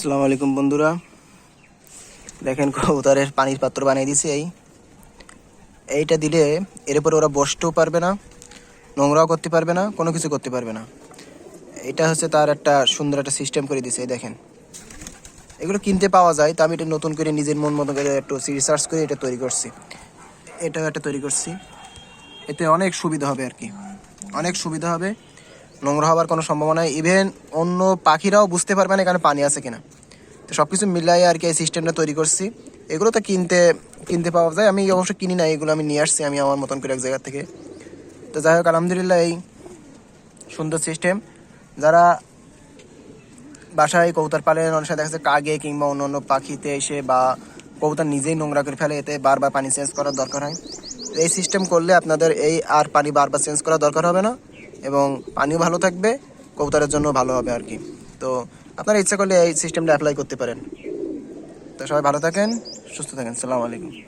আসসালামু আলাইকুম বন্ধুরা। দেখেন কবুতরের পানির পাত্র বানিয়ে দিছি এই। এইটা দিলে এর উপরে ওরা বসতেও পারবে না, নোংরাও করতে পারবে না, কোনো কিছু করতে পারবে না। এটা হচ্ছে তার একটা সুন্দর একটা সিস্টেম করে দিছে দেখেন। এগুলো কিনতে পাওয়া যায়, তা আমি এটা নতুন করে নিজের মন মতো করে একটু রিসার্চ করে এটা তৈরি করছি। এটাও একটা তৈরি করছি। এতে অনেক সুবিধা হবে আর কি। অনেক সুবিধা হবে। নোংরা হওয়ার কোনো সম্ভাবনা ইভেন অন্য পাখিরাও বুঝতে পারবে না এখানে পানি আছে কিনা। তো সব কিছু মিলাই আর কি এই সিস্টেমটা তৈরি করছি। এগুলো তো কিনতে কিনতে পাওয়া যায়। আমি অবশ্য কিনি না এগুলো আমি নিয়ে আসছি আমি আমার মতন করে এক জায়গা থেকে। তো যাই হোক, আলহামদুলিল্লাহ এই সুন্দর সিস্টেম যারা বাসায় কবুতর পালেন অনেক দেখা যাচ্ছে কাগে কিংবা অন্য অন্য পাখিতে এসে বা কবুতর নিজেই নোংরা করে ফেলে, এতে বারবার পানি চেঞ্জ করার দরকার হয়। এই সিস্টেম করলে আপনাদের এই আর পানি বারবার চেঞ্জ করার দরকার হবে না। এবং পানিও ভালো থাকবে, কবুতরের জন্য ভালো হবে আর কি। তো আপনারা ইচ্ছা করলে এই সিস্টেমটা অ্যাপ্লাই করতে পারেন। তো সবাই ভালো থাকেন, সুস্থ থাকেন। সালামু আলাইকুম।